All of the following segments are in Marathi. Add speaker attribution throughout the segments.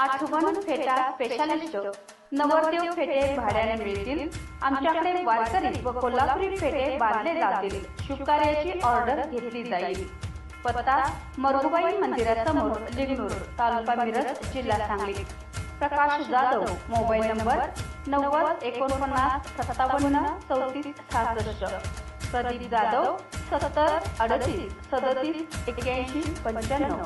Speaker 1: आठवण फेटा स्पेशालिस्ट नवरदेव फेटे भाड्याने मिळतील. आमच्याकडे वारकरी व कोल्हापुरी फेटे बांधले जातील. शुभकार्याची ऑर्डर घेतली जाईल. पत्ता मरुबाई मंदिरासमोर लिंगूर तालुका मिरज जिल्हा सांगली. प्रकाश जाधव मोबाईल नंबर नव्वद एकोणपन्नास सत्तावन्न चौतीस सहासष्ट. प्रदीप जाधव सत्तर अडतीस सदतीस एक्क्याऐंशी पंच्याण्णव.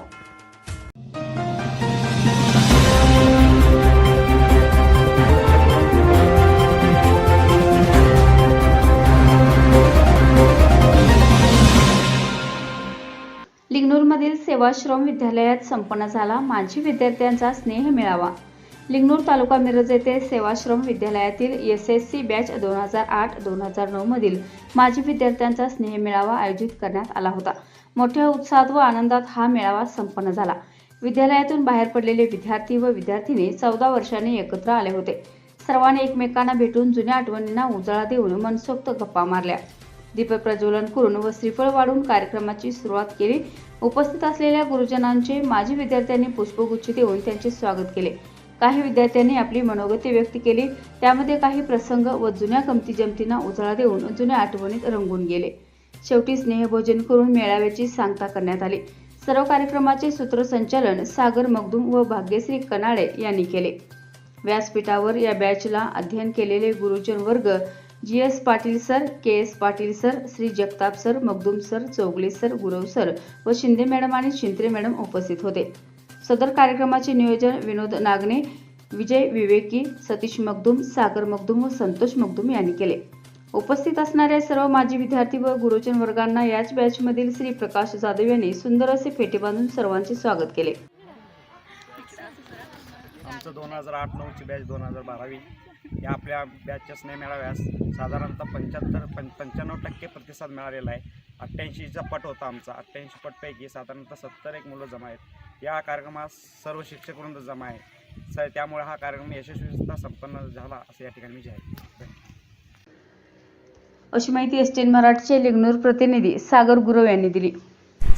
Speaker 1: सेवाश्रम विद्यालयात संपन्न झाला. माजी विद्यार्थ्यांचा स्नेह मिळावा. लिंगणूर तालुका मिरज येथे सेवाश्रम विद्यालयातील एस एस सी बॅच दोन हजार आठ दोन हजार नऊ मधील माजी विद्यार्थ्यांचा स्नेह मेळावा आयोजित करण्यात आला होता. मोठ्या उत्साहात व आनंदात हा मेळावा संपन्न झाला. विद्यालयातून बाहेर पडलेले विद्यार्थी व विद्यार्थिनी चौदा वर्षांनी एकत्र आले होते. सर्वांनी एकमेकांना भेटून जुन्या आठवणींना उजाळा देऊन मनसोक्त गप्पा मारल्या. दीपप्रज्वलन करून व श्रीफळ वाढून कार्यक्रमाची सुरुवात केली. उपस्थित असलेल्या गुरुजनांचे माजी विद्यार्थ्यांनी पुष्पगुच्छ देऊन त्यांचे स्वागत केले. काही विद्यार्थ्यांनी आपली मनोगती व्यक्त केली. त्यामध्ये काही प्रसंग व जुन्या कमती जमतींना उजाळा देऊन जुन्या आठवणीत रंगून गेले. शेवटी स्नेहभोजन करून मेळाव्याची सांगता करण्यात आली. सर्व कार्यक्रमाचे सूत्रसंचालन सागर मगदूम व भाग्यश्री कनाळे यांनी केले. व्यासपीठावर या बॅचला अध्ययन केलेले गुरुजन वर्ग G S Patil sir K S Patil sir Shri Jagtap sir Magdum sir Chougule sir Gurav sir व शिंदे मॅडम आणि शिंत्रे मॅडम उपस्थित होते. सदर कार्यक्रमाचे नियोजन विनोद नागने विजय विवेकी सतीश मगदूम सागर मगदूम व संतोष मगदूम यांनी केले. उपस्थित असणाऱ्या सर्व माजी विद्यार्थी व गुरुजन वर्गांना याच बॅचमधील श्री प्रकाश जाधव यांनी सुंदर असे फेटे बांधून सर्वांचे स्वागत केले.
Speaker 2: आमचं दोन हजार आठ नऊची बॅच दोन हजार बारावी. या आपल्या बॅचच्या स्नेह मेळाव्यास साधारणतः पंच्याहत्तर पं पंच्याण्णव टक्के प्रतिसाद मिळालेला आहे. अठ्ठ्याऐंशीचा पट होता आमचा. अठ्ठ्याऐंशी पटपैकी साधारणतः सत्तर एक मुलं जमा आहेत. या कार्यक्रमास सर्व शिक्षकवृंद जमा आहे स त्यामुळे हा कार्यक्रम यशस्वीता संपन्न झाला असं या ठिकाणी मी जाहीर
Speaker 1: अशी माहिती एस टेन मराठीचे लिग्नूर प्रतिनिधी सागर गुरव यांनी दिली.